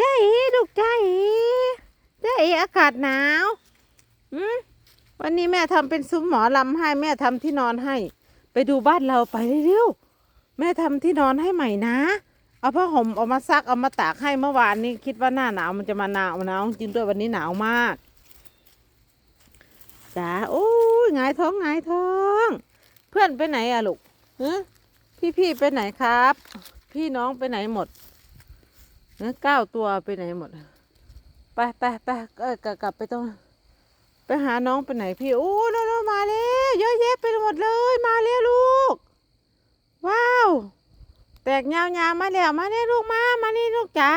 จ้าเอ๋ลูกจ้าเอ๋จ้าเอ๋อากาศหนาวอืมวันนี้แม่ทำเป็นซุ้มหมอลำให้ แม่ทำที่นอนให้ ไปดูบ้านเราไปเร็วๆแม่ทำที่นอนให้ใหม่นะ เอาผ้าห่มเอามาซักเอามาตากให้เมื่อวานนี้คิดว่าหน้าหนาวมันจะมาหนาวหนาวจริงด้วยวันนี้หนาวมากจ้าโอ้ยงายท้องงายท้อง เพื่อนไปไหนอะลูกฮะพี่พี่ๆไปไหนครับ พี่น้องไปไหนหมด นอะเก้าตัวไปไหนหมด ไปไปไปเออกลับกลับไปตรงไปหาน้องไปไหนพี่โอ้น้องมาแล้วเยอะแยะไปหมดเลยมาแล้วลูก ว้าว แตกยาวๆมาแล้วมาเนี่ยลูกมามานี่ลูกจ๋า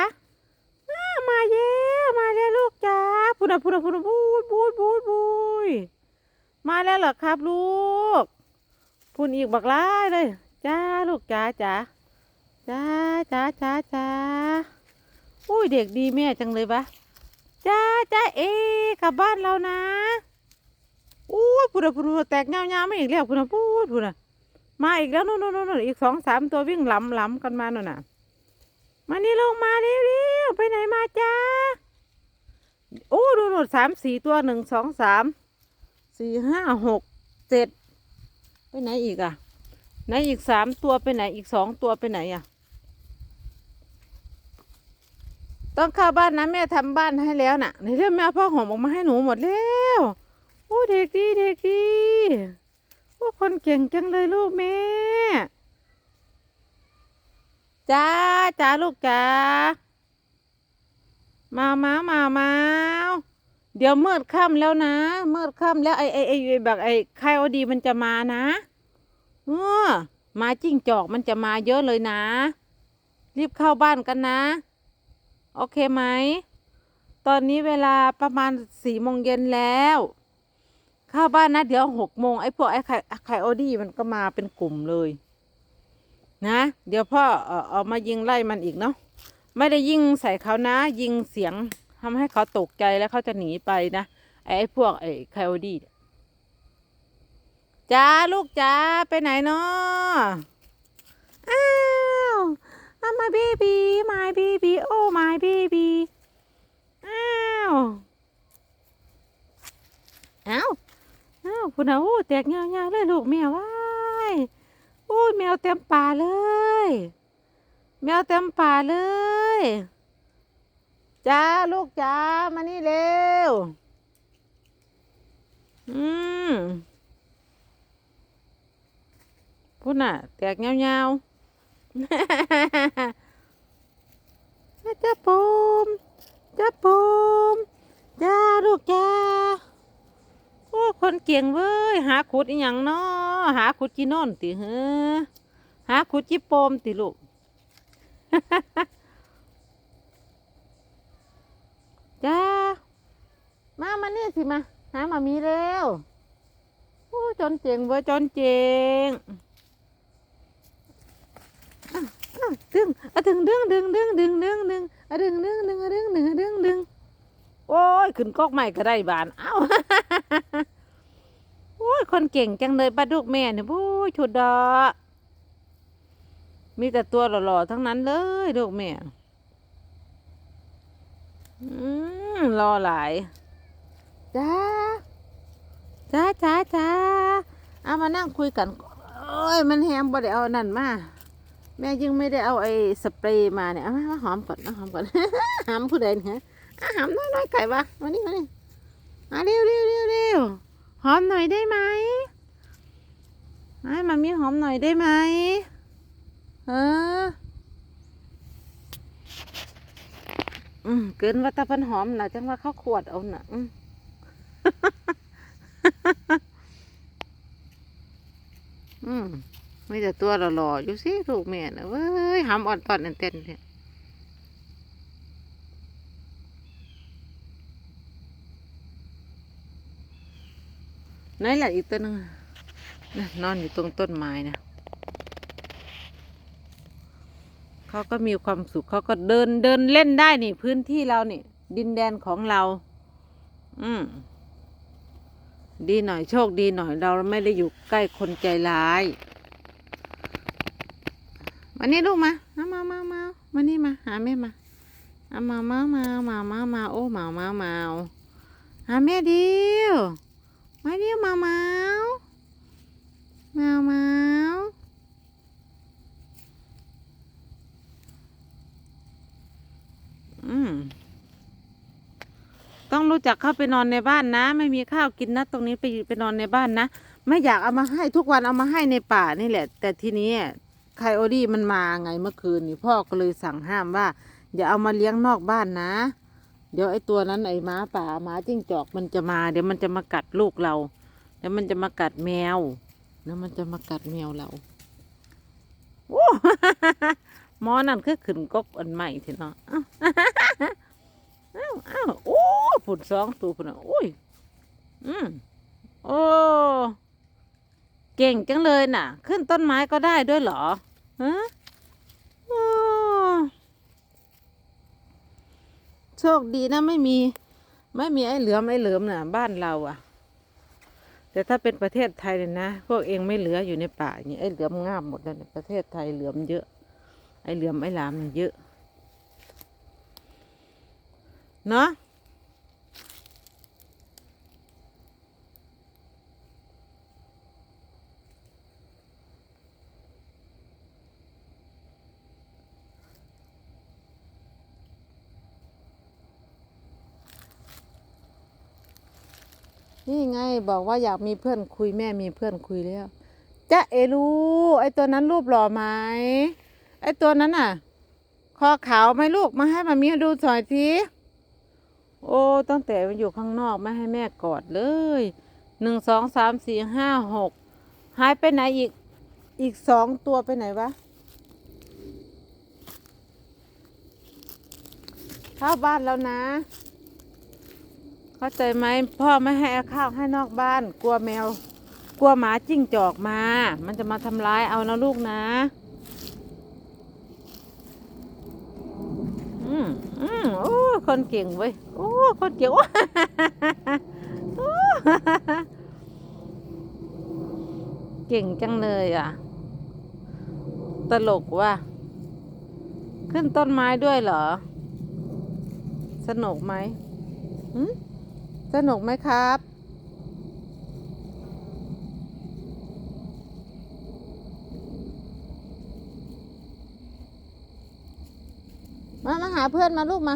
มาเย้มาแล้วลูกจ๋าพูดนะพูดนะพูดนะบูดบูดบูดบูยมาแล้วเหรอครับลูกพูดอีกบักไล่เลยจ้าลูกจ๋าจ๋าจ้าจ้าจ้าจ้า อุ้ยเด็กดีแม่จังเลยปะจ้าจ้าเอกลับบ้านเรานะอุ้ยพูดนะพูดนะแตกยาวๆมาอีกแล้วพูดนะพูดพูดนะมาอีกแล้วนู่นนู่นนู่นอีกสองสามตัววิ่งหล้ำหล้ำกันมาโน่นน่ะ มานี่ลงมาเร็วๆไปไหนมาจ้าโอ้ดูหนู่นสามสี่ตัวหนึ่งสองสามสี่ห้าหกเจ็ดไปไหนอีกอะ ไหนอีกสามตัวไปไหนอีกสองตัวไปไหนอะ ต้องเข้าบ้านนะแม่ทำบ้านให้แล้วน่ะในเรื่องแม่เอห่มออกมาให้หนูหมดแล้วโอ้เด็กดีเด็กดีพวกคนเก่งจังเลยลูกแม่จ้าจ้าลูกจ้ามามามามาเดี๋ยวมืดค่ำแล้วนะมืดค่ำแล้วไอ้ไอ้ไอ้แบบไอ้ไข่อดีมันจะมานะเออมาจิ้งจอกมันจะมาเยอะเลยนะ รีบเข้าบ้านกันนะ โอเคไหม ตอนนี้เวลาประมาณสี่โมงเย็นแล้ว เข้าบ้านนะเดี๋ยวหกโมงไอ้พวกไอ้ไข่ไข่โอดี้มันก็มาเป็นกลุ่มเลย นะ เดี๋ยวพ่อเออเอามายิงไล่มันอีกเนาะ ไม่ได้ยิงใส่เขานะ ยิงเสียงทำให้เขาตกใจแล้วเขาจะหนีไปนะ ไอ้ไอพวกไอ้ไข่โอดี้จ้าลูกจ้าไปไหนเนาะอ้า วอามาเบบี้มาเบบี้โอ้มาเบบี้อ้าวอ้าวอ้าวคุณอาโอ้แตกเงาๆเลยลูกแมวว้ายโอ้ยแมวเต็มป่าเลย แมวเต็มป่าเลยจ้าลูกจ้ามานี่เร็ว อืมพุ่นน่ะ แตกเงาๆ จ้าปูมจ้าปูมจ้าลูกจ้าโอ้คนเก่งเว้ย หาขุดอีหยังเนาะหาขุดจีโน่นติเฮ้อหาขุดจิปมติลูกจ้ามามาเนี่สิมา หามามีเร็วโอ้จนเจงเว้ยจนเจงอะอะ ดึงอะดึงดึงดึงดึงดึงดึงดึงอะดึงดึงดึงอะดึงดึงอะดึงดึงโอ้ยขึ้นกอกใหม่ก็ได้บานเอ้าโอ้ยคนเก่งจังเลยปลาดุกแม่เนี่ยโอ้ยชุดดอกมีแต่ตัวหล่อๆทั้งนั้นเลยลูกแม่อืมรอหลายจ้าจ้าจ้าจ้าเอามานั่งคุยกัน โอ้ย มันแฮมบ่ได้เอานั่นมา แม่ยังไม่ได้เอาไอ้สเปรย์มาเนี่ยเอามาหอมก่อนมาหอมก่อน หอมผู้ใดเนี่ยอะหอมน้อยๆไก่วะมานี่มานี่มาเร็วเร็วเร็วเร็วหอมหน่อยได้ไหมให้มามีหอมหน่อยได้ไหมเอออืมเกินว่าตาเพันหอมนะจังว่าเขาขวดเอาหน่ะอืม ไม่แต่ตัวหล่อๆอยู่สิลูกแม่นะเว้ยหอมอ่อนตอนเต้นเนี่ยไหนล่ะอีกตัวนึงนะนอนอยู่ตรงต้นไม้นะเขาก็มีความสุขเขาก็เดินเดินเล่นได้นี่ พื้นที่เรานี่ ดินแดนของเรา อืมดีหน่อยโชคดีหน่อยเราไม่ได้อยู่ใกล้คนใจร้าย มานี่ลูกมามามามามามานี่มา หาแม่มาเอะมามามามามามาโอ้มามามาอะแม่เดียวมาเดียวมามามามาอืมต้องรู้จักเข้าไปนอนในบ้านนะ ไม่มีข้าวกินนะ ตรงนี้ไปไปนอนในบ้านนะ ไม่อยากเอามาให้ทุกวันเอามาให้ในป่านี่แหละ แต่ทีนี้ ไคโอดี้มันมาไงเมื่อคืนนี่พ่อก็เลยสั่งห้ามว่า อย่าเอามาเลี้ยงนอกบ้านนะ เดี๋ยวไอ้ตัวนั้นไอ้หม้าป่าหม้าจิ้งจอกมันจะมา เดี๋ยวมันจะมากัดลูกเราเดี๋ยวมันจะมากัดแมว แล้วมันจะมากัดแมวเราโอ้มอนั่นคือขึ้นกกอันใหม่ทีเนาะเอ้าเอ้าเอ้าโอ้ผุดสองตัวผุดโอ้ย อืมโอ้ เก่งจังเลยน่ะ ขึ้นต้นไม้ก็ได้ด้วยเหรอฮะโชคดีนะไม่มี ไม่มีไอ้เหลือมไอ้เหลือมน่ะ บ้านเราอะ่ะ แต่ถ้าเป็นประเทศไทยเนี่ยนะพวกเองไม่เหลืออยู่ในป่าอย่างนี้ไอ้เหลือมงามหมดเลยประเทศไทยเหลือมเยอะ ไอ้เหลือมไอ้ลามเนี่ยเยอะเนาะ นี่ไงบอกว่าอยากมีเพื่อนคุยแม่มีเพื่อนคุยแล้วจ๊ะเอรูไอตัวนั้นรูปหล่อไหมไอตัวนั้นน่ะ คอขาวไหมลูกมาให้มามีดูสอยทีโอ้ตั้งแต่มันอยู่ข้างนอกไม่ให้แม่กอดเลยหนึ่งสองสามสี่ห้าหกหายไปไหนอีกอีกสองตัวไปไหนวะเข้าบ้านแล้วนะ เข้าใจไหมพ่อไม่ให้เอาข้าวให้นอกบ้าน กลัวแมว กลัวหมาจิ้งจอกมา มันจะมาทำร้ายเอานะลูกนะอืมอืมโอ้คนเก่งเว้ยโอ้คนเก่งโอ้เก่งจังเลยอะ ตลกว่ะขึ้นต้นไม้ด้วยเหรอ สนุกไหมหึ สนุกไหมครับ มามาหาเพื่อนมาลูกมา